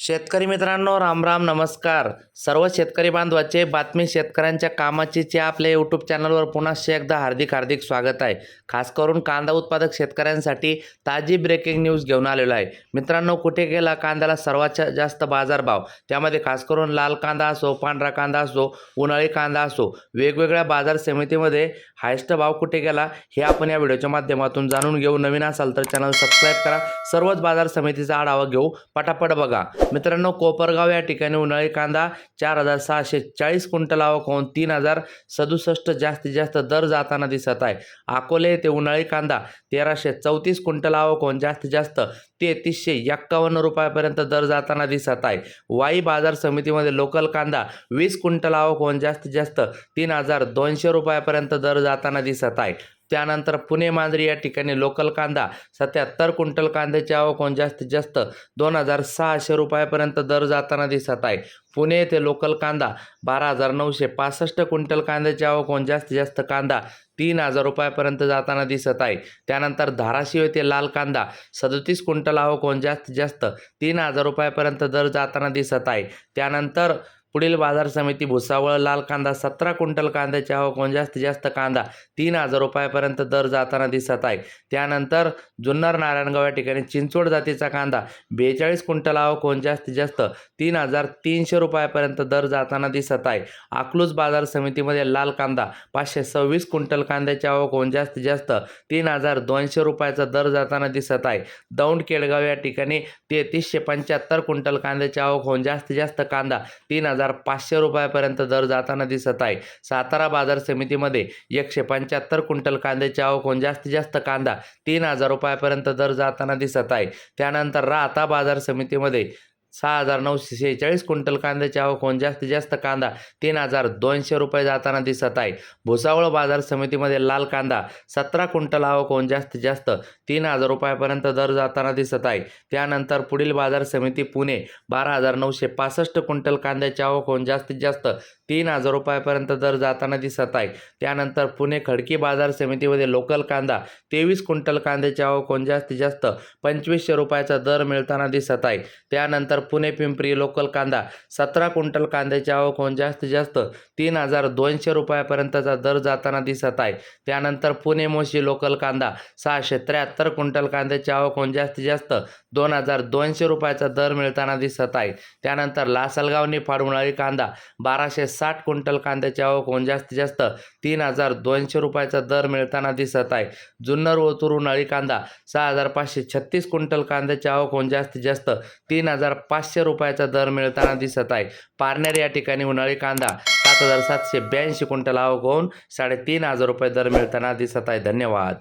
शेतकरी मित्रांनो राम राम नमस्कार. सर्व शेतकरी बांधवाचे बातमी शेतकऱ्यांच्या कामाचीचे आपल्या यूट्यूब चॅनलवर पुन्हा एकदा हार्दिक हार्दिक स्वागत आहे. खास करून कांदा उत्पादक शेतकऱ्यांसाठी ताजी ब्रेकिंग न्यूज घेऊन आलेलो आहे. मित्रांनो कुठे गेला कांद्याला सर्वात जास्त बाजारभाव? त्यामध्ये खास करून लाल कांदा असो पांढरा कांदा असो उन्हाळी कांदा असो वेगवेगळ्या बाजार समितीमध्ये हायस्ट भाव कुठे गेला हे आपण या व्हिडिओच्या माध्यमातून जाणून घेऊ. नवीन असाल तर चॅनल सबस्क्राईब करा. सर्वच बाजार समितीचा आढावा घेऊ. पटापट बघा. मित्रांनो कोपरगाव या ठिकाणी उन्हाळी कांदा चार हजार सहाशे चाळीस क्विंटल आवक होऊन तीन हजार सदुसष्ट जास्तीत जास्त दर जाताना दिसत आहे. अकोले येथे उन्हाळी कांदा तेराशे चौतीस क्विंटल आवक होऊन जास्तीत जास्त तेहतीसशे एक्कावन्न रुपयापर्यंत दर जाताना दिसत आहे. वाई बाजार समितीमध्ये लोकल कांदा वीस क्विंटल आवक होऊन जास्तीत जास्त तीन हजार दोनशे रुपयापर्यंत दर जाताना दिसत आहे. त्यानंतर पुणे मांजरी या ठिकाणी लोकल कांदा सत्याहत्तर क्विंटल कांद्याची आवक होऊन जास्तीत जास्त दोन हजार सहाशे रुपयापर्यंत दर जाताना दिसत आहे. पुणे येथे लोकल कांदा बारा हजार नऊशे पासष्ट क्विंटल कांद्याची आवक होऊन जास्तीत जास्त कांदा तीन हजार रुपयापर्यंत जाताना दिसत आहे. त्यानंतर धाराशिव येथे लाल कांदा सदतीस क्विंटल आवक होऊन जास्तीत जास्त तीन हजार रुपयापर्यंत दर जाताना दिसत आहे. त्यानंतर पुढील बाजार समिती भुसावळ लाल कांदा सतरा क्विंटल कांद्याची आवक होऊन जास्तीत जास्त कांदा तीन हजार रुपयापर्यंत दर जाताना दिसत आहे. त्यानंतर जुन्नर नारायणगाव या ठिकाणी चिंचवड जातीचा कांदा बेचाळीस क्विंटल आवक होऊन जास्तीत जास्त तीन हजार तीनशे रुपयापर्यंत दर जाताना दिसत आहे. अकलूज बाजार समितीमध्ये लाल कांदा पाचशे सव्वीस क्विंटल कांद्याची आवक होऊन जास्तीत जास्त तीन हजार दोनशे रुपयाचा दर जाताना दिसत आहे. दौंड केडगाव या ठिकाणी तेहतीसशे पंच्याहत्तर क्विंटल कांद्याची आवक होऊन जास्तीत जास्त कांदा तीन हजार हजार पाचशे रुपयापर्यंत दर जाताना दिसत आहे. सातारा बाजार समितीमध्ये एकशे पंच्याहत्तर क्विंटल कांद्याची आवक होऊन जास्तीत जास्त कांदा तीन हजार रुपयापर्यंत दर जाताना दिसत आहे. त्यानंतर राहता बाजार समितीमध्ये सहा हजार नऊशे शेहेचाळीस क्विंटल कांद्याची आवक होऊन जास्तीत जास्त कांदा तीन हजार दोनशे रुपये जाताना दिसत आहे. भुसावळ बाजार समितीमध्ये लाल कांदा सतरा क्विंटल आवक होऊन जास्तीत जास्त तीन हजार रुपयापर्यंत दर जाताना दिसत आहे. त्यानंतर पुढील बाजार समिती पुणे बारा हजार नऊशे पासष्ट क्विंटल कांद्याची आवक होऊन जास्तीत जास्त तीन हजार रुपयापर्यंत दर जाताना दिसत आहे. त्यानंतर पुणे खडकी बाजार समितीमध्ये लोकल कांदा तेवीस क्विंटल कांद्याची आवक होऊन जास्तीत जास्त पंचवीसशे रुपयाचा दर मिळताना दिसत आहे. त्यानंतर पुणे पिंपरी लोकल कांदा सतरा क्विंटल कांद्याची आवक होऊन जास्तीत जास्त तीन हजार दोनशे रुपयापर्यंतचा दर जाताना दिसत आहे. त्यानंतर पुणे मोशी लोकल कांदा सहाशे त्र्याहत्तर क्विंटल कांद्याची आवक होऊन जास्तीत जास्त दोन हजार दोनशे रुपयाचा दर मिळताना दिसत आहे. त्यानंतर लासलगावनी निफाड उन्हाळी कांदा बाराशे साठ क्विंटल कांद्याची आवक होऊन जास्तीत जास्त तीन हजार दोनशे रुपयाचा दर मिळताना दिसत आहे. जुन्नर ओतूर उन्हाळी कांदा सहा हजार पाचशे छत्तीस क्विंटल कांद्याची आवक होऊन जास्तीत जास्त तीन हजार पाचशे रुपयाचा दर मिळताना दिसत आहे. पारनेर या ठिकाणी उन्हाळी कांदा सात हजार सातशे ब्याऐंशी क्विंटल आवक होऊन साडेतीन हजार रुपये दर मिळताना दिसत आहे. धन्यवाद.